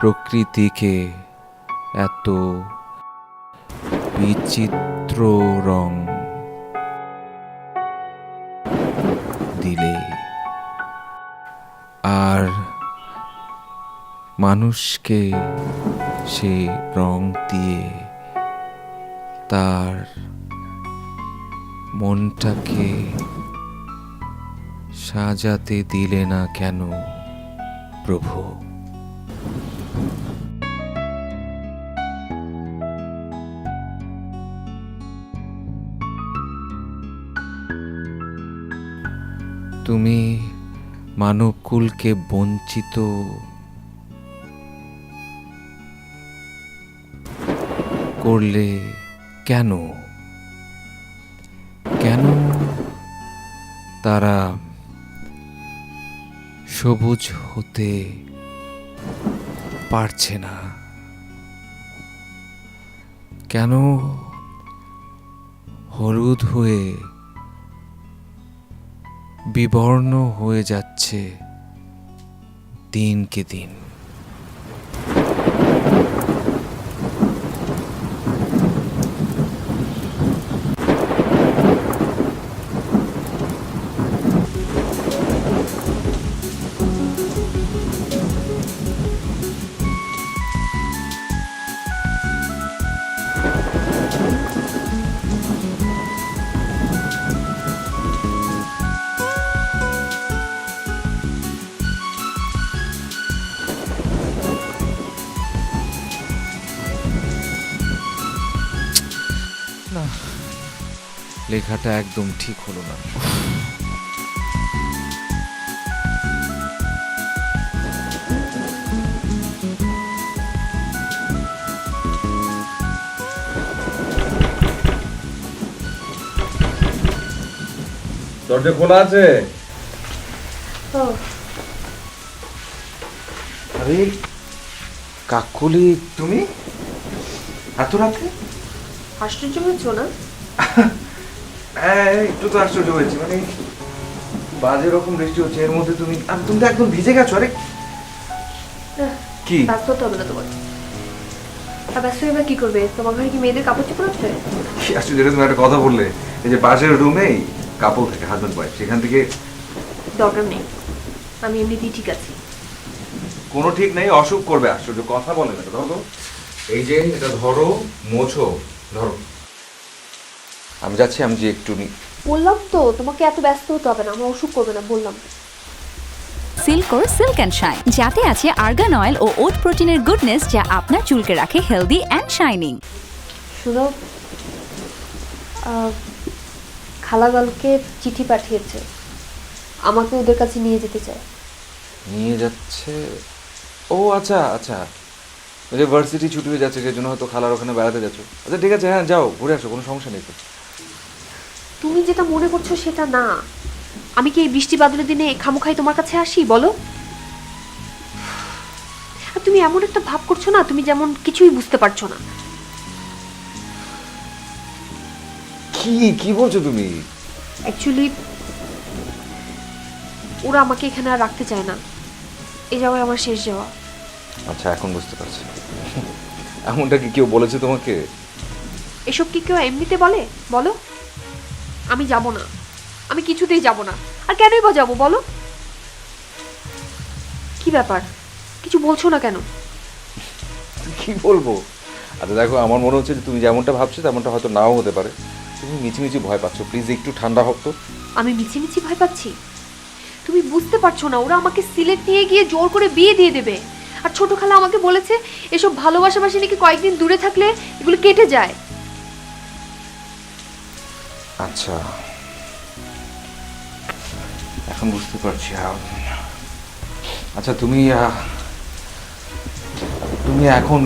প্রকৃতিকে এত বিচিত্র রং দিলে আর মানুষকে সে রং দিয়ে তার মনটাকে সাজাতে দিলে না কেন প্রভু? তুমি মানবকুলকে বঞ্চিত। করলে কেন? কেন তারা সবুজ হতে পারছে না? কেন হলুদ হয়ে বিবর্ণ হয়ে যাচ্ছে দিনকে দিন। লেখাটা একদম ঠিক হলো না। দরজা খোলা আছে? আরে কাকুলি তুমি? এত রাতে? আশ্চর্য হয়েছো না? হ্যাঁ একটু তো আশ্চর্য হয়েছে। মানে বাজে রকম বৃষ্টি হচ্ছে এর মধ্যে তুমি আর তুমি তো একদম ভিজে গেছো আরে কি? ব্যস্ত হতে হবে না তোমার। আর ব্যস্ত এবার কি করবে? তোমার ঘরে কি মেয়েদের কাপড় চোপড় আছে কি আশ্চর্য এটা তুমি একটা কথা বললে। এই যে পাশের রুমেই কাপড় থাকে হাজবেন্ড ওয়াইফ সেখান থেকে দরকার নেই। আমি এমনিতেই ঠিক আছি। কোনো ঠিক নেই অসুখ করবে আশ্চর্য কথা বলে না। ধরো এই যে এটা ধরো মোছো ধরো। আমি যাচ্ছি আমি যে একটু নি- বললাম তো তোমাকে এত ব্যস্ত হতে হবে না আমার অসুখ করবে না বললাম। সিল্কোর সিল্ক অ্যান্ড শাইন যাতে আছে আর্গান অয়েল ও ওট প্রোটিনের গুডনেস যা আপনার চুলকে রাখে হেলদি অ্যান্ড শাইনিং শুনো আহ, খালাগালকে চিঠি পাঠিয়েছে আমাকে ওদের কাছে নিয়ে যেতে চায়। নিয়ে যাচ্ছে? ও আচ্ছা আচ্ছা। ওই যে ভার্সিটি ছুটি হয়ে যাচ্ছে সেই জন্য হয়তো খালার ওখানে বেড়াতে যাচ্ছ। আচ্ছা ঠিক আছে হ্যাঁ যাও ঘুরে আসো কোনো সমস্যা নেই তো। তুমি যেটা মনে করছ সেটা না। আমি কি এই বৃষ্টি বাদলের দিনে খামোখাই তোমার কাছে আসি? বলো। আর তুমি এমন একটা ভাব করছ না তুমি যেমন কিছুই বুঝতে পারছ না। কি কি বলছো তুমি? অ্যাকচুয়ালি ওরা আমাকে এখানে আর রাখতে চায় না। এই যাওয়াই আমার শেষ যাওয়া। আচ্ছা এখন বুঝতে পারছি। এমনটা কি কেউ বলেছে তোমাকে? এসব কি কেউ এমনিতে বলে? বলো। আমি যাব না। আমি কিছুতেই যাব না। আর কেনই বা যাব বলো? কি ব্যাপার? কিছু বলছো না কেন? কি বলব? আচ্ছা দেখো আমার মনে হচ্ছে যে তুমি যেমনটা ভাবছ তেমনটা হয়তো নাও হতে পারে। তুমি মিছিমিছি ভয় পাচ্ছ। প্লিজ একটু ঠান্ডা হোক তো। আমি মিছিমিছি ভয় পাচ্ছি? তুমি বুঝতে পারছ না ওরা আমাকে সিলেট নিয়ে গিয়ে জোর করে বিয়ে দিয়ে দেবে। আর ছোট খালা আমাকে বলেছে এসব ভালোবাসাবাসি নাকি কয়েকদিন দূরে থাকলে এগুলো কেটে যায়। আচ্ছা। এখন বুঝতে পারছি আচ্ছা তুমি তুমি এখন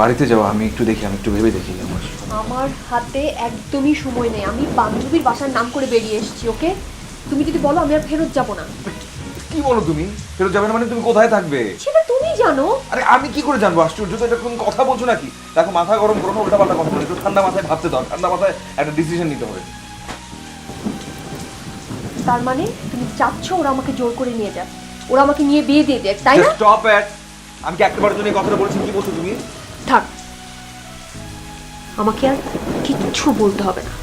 বাড়িতে যাও আমি একটু দেখি আমি একটু ভেবে দেখি আমার আমার হাতে একদমই সময় নেই। আমি বান্ধবীর বাসার নাম করে বেরিয়ে এসেছি ওকে? তুমি যদি বলো আমি আর ফেরত যাব না। কি বলো তুমি? ফেরত যাবে না মানে তুমি কোথায় থাকবে? সেটা তুমি জানো। আরে আমি কি করে জানব? আশ্চর্য তো এটা তুমি কথা বলছো নাকি? দেখো মাথা গরম করো না উল্টা পাল্টা কথা বলো। একটু ঠান্ডা মাথায় ভাবতে দাও। ঠান্ডা মাথায় একটা ডিসিশন নিতে হবে। তার মানে তুমি চাচ্ছ ওরা আমাকে জোর করে নিয়ে যাক। ওরা আমাকে নিয়ে বিয়ে দিয়ে দেয় তাই না? স্টপ এট আমি কি একটাবারের জন্য কথাটা বলেছি কি বলছো তুমি? থাক। আমাকে আর কিচ্ছু বলতে হবে না।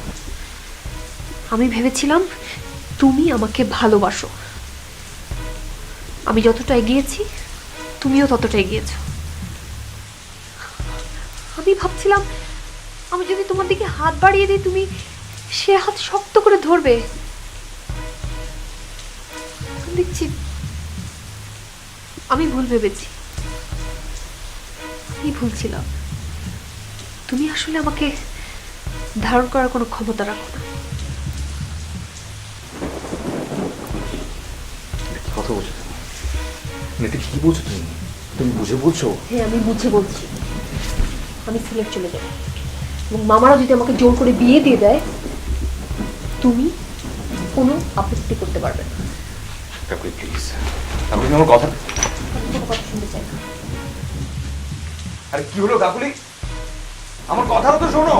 আমি ভেবেছিলাম তুমি আমাকে ভালোবাসো। আমি যতটা এগিয়েছি তুমিও ততটা এগিয়েছো। আমি ভাবছিলাম আমি যদি তোমার দিকে হাত বাড়িয়ে দিই তুমি সে হাত শক্ত করে ধরবে। এখন দেখছি আমি ভুল ভেবেছি। আমি ভুল ছিলাম তুমি আসলে আমাকে ধারণ করার কোনো ক্ষমতা রাখো না। কথা বলছো তুমি নেতে কি বলছো তুমি? তুমি বুঝে বলছো? হ্যাঁ আমি বুঝে বলছি। আমি সিলেট চলে যাব। এবং মামারা যদি আমাকে জোর করে বিয়ে দিয়ে দেয় তুমি কোনো আপত্তি করতে পারবে না। আমার কথা আরে কি হলো কাকুলি আমার কথাটা তো শোনো।